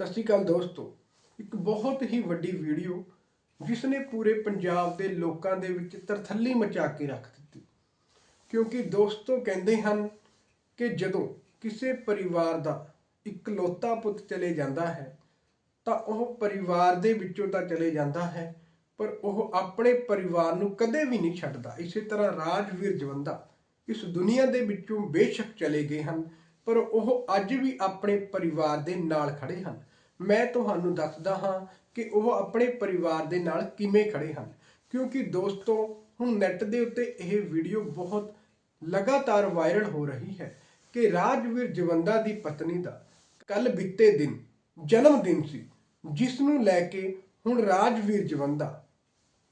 ਸਤਿ ਸ਼੍ਰੀ ਅਕਾਲ ਦੋਸਤੋ। ਇੱਕ ਬਹੁਤ ਹੀ ਵੱਡੀ ਵੀਡੀਓ ਜਿਸ ਨੇ ਪੂਰੇ ਪੰਜਾਬ ਦੇ ਲੋਕਾਂ ਦੇ ਵਿੱਚ ਤਰਥੱਲੀ ਮਚਾ ਕੇ ਰੱਖ ਦਿੱਤੀ। ਕਿਉਂਕਿ ਦੋਸਤੋ ਕਹਿੰਦੇ ਹਨ ਕਿ ਜਦੋਂ ਕਿਸੇ ਪਰਿਵਾਰ ਦਾ ਇਕਲੌਤਾ ਪੁੱਤ ਚਲੇ ਜਾਂਦਾ ਹੈ, ਤਾਂ ਉਹ ਪਰਿਵਾਰ ਦੇ ਵਿੱਚੋਂ ਤਾਂ ਚਲੇ ਜਾਂਦਾ ਹੈ, ਪਰ ਉਹ ਆਪਣੇ ਪਰਿਵਾਰ ਨੂੰ ਕਦੇ ਵੀ ਨਹੀਂ ਛੱਡਦਾ। ਇਸੇ ਤਰ੍ਹਾਂ ਰਾਜਵੀਰ ਜਵੰਦਾ ਇਸ ਦੁਨੀਆ ਦੇ ਵਿੱਚੋਂ ਬੇਸ਼ੱਕ ਚਲੇ ਗਏ ਹਨ, ਪਰ ਉਹ ਅੱਜ ਵੀ ਆਪਣੇ ਪਰਿਵਾਰ ਦੇ ਨਾਲ ਖੜੇ ਹਨ। ਮੈਂ ਤੁਹਾਨੂੰ ਦੱਸਦਾ ਹਾਂ ਕਿ ਉਹ ਆਪਣੇ ਪਰਿਵਾਰ ਦੇ ਨਾਲ ਕਿਵੇਂ ਖੜੇ ਹਨ। ਕਿਉਂਕਿ ਦੋਸਤੋ, ਹੁਣ ਨੈੱਟ ਦੇ ਉੱਤੇ ਇਹ ਵੀਡੀਓ ਬਹੁਤ ਲਗਾਤਾਰ ਵਾਇਰਲ ਹੋ ਰਹੀ ਹੈ ਕਿ ਰਾਜਵੀਰ ਜਵੰਦਾ ਦੀ ਪਤਨੀ ਦਾ ਕੱਲ ਬੀਤੇ ਦਿਨ ਜਨਮ ਦਿਨ ਸੀ, ਜਿਸ ਨੂੰ ਲੈ ਕੇ ਹੁਣ ਰਾਜਵੀਰ ਜਵੰਦਾ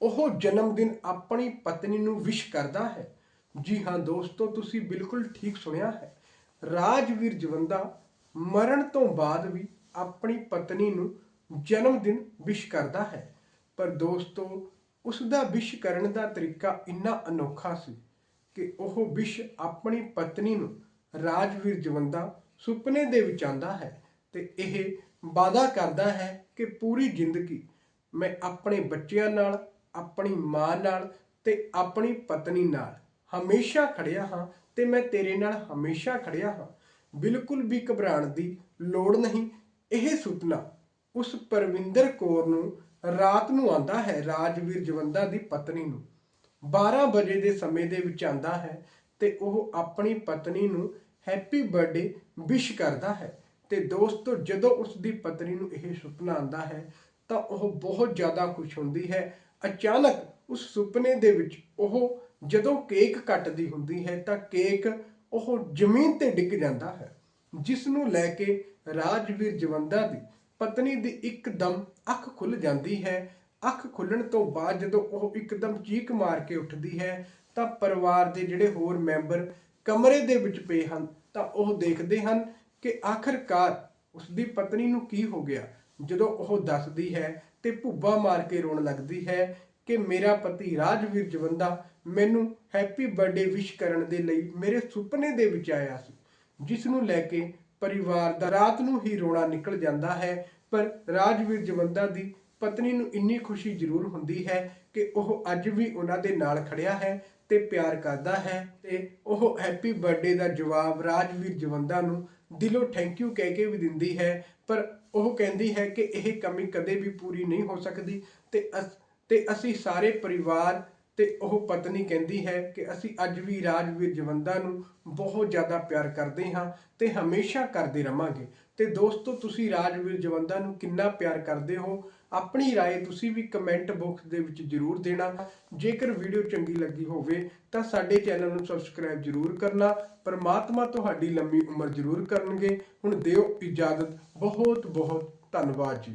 ਉਹ ਜਨਮ ਦਿਨ ਆਪਣੀ ਪਤਨੀ ਨੂੰ ਵਿਸ਼ ਕਰਦਾ ਹੈ। ਜੀ ਹਾਂ ਦੋਸਤੋ, ਤੁਸੀਂ ਬਿਲਕੁਲ ਠੀਕ ਸੁਣਿਆ ਹੈ। ਰਾਜਵੀਰ ਜਵੰਦਾ ਮਰਨ ਤੋਂ ਬਾਅਦ ਵੀ ਆਪਣੀ ਪਤਨੀ ਨੂੰ ਜਨਮ ਦਿਨ ਵਿਸ਼ ਕਰਦਾ ਹੈ। ਪਰ ਦੋਸਤੋ ਉਸ ਦਾ ਵਿਸ਼ ਕਰਨ ਦਾ ਤਰੀਕਾ ਇੰਨਾ ਅਨੋਖਾ ਸੀ ਕਿ ਉਹ ਵਿਸ਼ ਆਪਣੀ ਪਤਨੀ ਨੂੰ ਰਾਜਵੀਰ ਜਵੰਦਾ ਸੁਪਨੇ ਦੇ ਵਿੱਚ ਆਂਦਾ ਹੈ ਤੇ ਇਹ ਵਾਅਦਾ ਕਰਦਾ ਹੈ ਕਿ ਪੂਰੀ ਜ਼ਿੰਦਗੀ ਮੈਂ ਆਪਣੇ ਬੱਚਿਆਂ ਨਾਲ, ਆਪਣੀ ਮਾਂ ਨਾਲ ਤੇ ਆਪਣੀ ਪਤਨੀ ਨਾਲ ਹਮੇਸ਼ਾ ਖੜਿਆ ਹਾਂ ਤੇ ਮੈਂ ਤੇਰੇ ਨਾਲ ਹਮੇਸ਼ਾ ਖੜਿਆ ਹਾਂ। ਬਿਲਕੁਲ ਵੀ ਘਬਰਾਉਣ ਦੀ ਲੋੜ ਨਹੀਂ ਇਹ ਸੁਪਨਾ ਉਸ ਪਰਵਿੰਦਰ ਕੌਰ ਨੂੰ ਰਾਤ ਨੂੰ ਆਂਦਾ ਹੈ, ਰਾਜਵੀਰ ਜਵੰਦਾ ਦੀ ਪਤਨੀ ਨੂੰ। 12 ਵਜੇ ਦੇ ਸਮੇਂ ਦੇ ਵਿੱਚ ਆਂਦਾ ਹੈ ਤੇ ਉਹ ਆਪਣੀ ਪਤਨੀ ਨੂੰ ਹੈਪੀ ਬਰਥਡੇ ਵਿਸ਼ ਕਰਦਾ ਹੈ। ਤੇ ਦੋਸਤੋ, ਜਦੋਂ ਉਸ ਦੀ ਪਤਨੀ ਨੂੰ ਇਹ ਸੁਪਨਾ ਆਂਦਾ ਹੈ, ਤਾਂ ਉਹ ਬਹੁਤ ਜ਼ਿਆਦਾ ਖੁਸ਼ ਹੁੰਦੀ ਹੈ। ਅਚਾਨਕ ਉਸ ਸੁਪਨੇ ਦੇ ਵਿੱਚ ਉਹ ਜਦੋਂ ਕੇਕ ਕੱਟਦੀ ਹੁੰਦੀ ਹੈ, ਤਾਂ ਕੇਕ ਉਹ ਜ਼ਮੀਨ ਤੇ ਡਿੱਗ ਜਾਂਦਾ ਹੈ। ਜਿਸ ਨੂੰ ਲੈ ਕੇ ਰਾਜਵੀਰ ਜਵੰਦਾ ਦੀ ਪਤਨੀ ਦੀ ਇੱਕਦਮ ਅੱਖ ਖੁੱਲ ਜਾਂਦੀ ਹੈ। ਅੱਖ ਖੁੱਲਣ ਤੋਂ ਬਾਅਦ ਜਦੋਂ ਉਹ ਇੱਕਦਮ ਚੀਕ ਮਾਰ ਕੇ ਉੱਠਦੀ ਹੈ, ਤਾਂ ਪਰਿਵਾਰ ਦੇ ਜਿਹੜੇ ਹੋਰ ਮੈਂਬਰ ਕਮਰੇ ਦੇ ਵਿੱਚ ਪਏ ਹਨ, ਤਾਂ ਉਹ ਦੇਖਦੇ ਹਨ ਕਿ ਆਖਰਕਾਰ ਉਸ ਦੀ ਪਤਨੀ ਨੂੰ ਕੀ ਹੋ ਗਿਆ। ਜਦੋਂ ਉਹ ਦੱਸਦੀ ਹੈ ਤੇ ਭੁੱਬਾ ਮਾਰ ਕੇ ਰੋਣ ਲੱਗਦੀ ਹੈ ਕਿ ਮੇਰਾ ਪਤੀ ਰਾਜਵੀਰ ਜਵੰਦਾ ਮੈਨੂੰ ਹੈਪੀ ਬਰਥਡੇ ਵਿਸ਼ ਕਰਨ ਦੇ ਲਈ ਮੇਰੇ ਸੁਪਨੇ ਦੇ ਵਿੱਚ ਆਇਆ ਸੀ। ਜਿਸ ਨੂੰ ਲੈ ਕੇ ਪਰਿਵਾਰ ਦਾ ਰਾਤ ਨੂੰ ਹੀ ਰੋਣਾ ਨਿਕਲ ਜਾਂਦਾ ਹੈ, ਪਰ ਰਾਜਵੀਰ ਜਵੰਦਾ ਦੀ ਪਤਨੀ ਨੂੰ ਇੰਨੀ ਖੁਸ਼ੀ ਜ਼ਰੂਰ ਹੁੰਦੀ ਹੈ ਕਿ ਉਹ ਅੱਜ ਵੀ ਉਹਨਾਂ ਦੇ ਨਾਲ ਖੜਿਆ ਹੈ ਤੇ ਪਿਆਰ ਕਰਦਾ ਹੈ ਤੇ ਉਹ ਹੈਪੀ ਬਰਥਡੇ ਦਾ ਜਵਾਬ ਰਾਜਵੀਰ ਜਵੰਦਾ ਨੂੰ ਦਿਲੋਂ ਥੈਂਕ ਯੂ ਕਹਿ ਕੇ ਵੀ ਦਿੰਦੀ ਹੈ, ਪਰ ਉਹ ਕਹਿੰਦੀ ਹੈ ਕਿ ਇਹ ਕਮੀ ਕਦੇ ਵੀ ਪੂਰੀ ਨਹੀਂ ਹੋ ਸਕਦੀ ਤੇ ਅਸ- ਤੇ ਅਸੀਂ ਸਾਰੇ ਪਰਿਵਾਰ ਤੇ ਉਹ ਪਤਨੀ ਕਹਿੰਦੀ ਹੈ ਕਿ ਅਸੀਂ ਅੱਜ ਵੀ ਰਾਜਵੀਰ ਜਵੰਦਾ ਨੂੰ ਬਹੁਤ ਜ਼ਿਆਦਾ ਪਿਆਰ ਕਰਦੇ ਹਾਂ ਤੇ ਹਮੇਸ਼ਾ ਕਰਦੇ ਰਵਾਂਗੇ ਤੇ ਦੋਸਤੋ ਤੁਸੀਂ ਰਾਜਵੀਰ ਜਵੰਦਾ ਨੂੰ ਕਿੰਨਾ ਪਿਆਰ ਕਰਦੇ ਹੋ ਆਪਣੀ رائے ਤੁਸੀਂ ਵੀ ਕਮੈਂਟ ਬਾਕਸ ਦੇ ਵਿੱਚ ਜਰੂਰ ਦੇਣਾ ਜੇਕਰ ਵੀਡੀਓ ਚੰਗੀ ਲੱਗੀ ਹੋਵੇ ਤਾਂ ਸਾਡੇ ਚੈਨਲ ਨੂੰ ਸਬਸਕ੍ਰਾਈਬ ਜਰੂਰ ਕਰਨਾ ਪਰਮਾਤਮਾ ਤੁਹਾਡੀ ਲੰਮੀ ਉਮਰ ਜਰੂਰ ਕਰਨਗੇ ਹੁਣ ਦਿਓ ਇਜਾਜ਼ਤ ਬਹੁਤ ਬਹੁਤ ਧੰਨਵਾਦ ਜੀ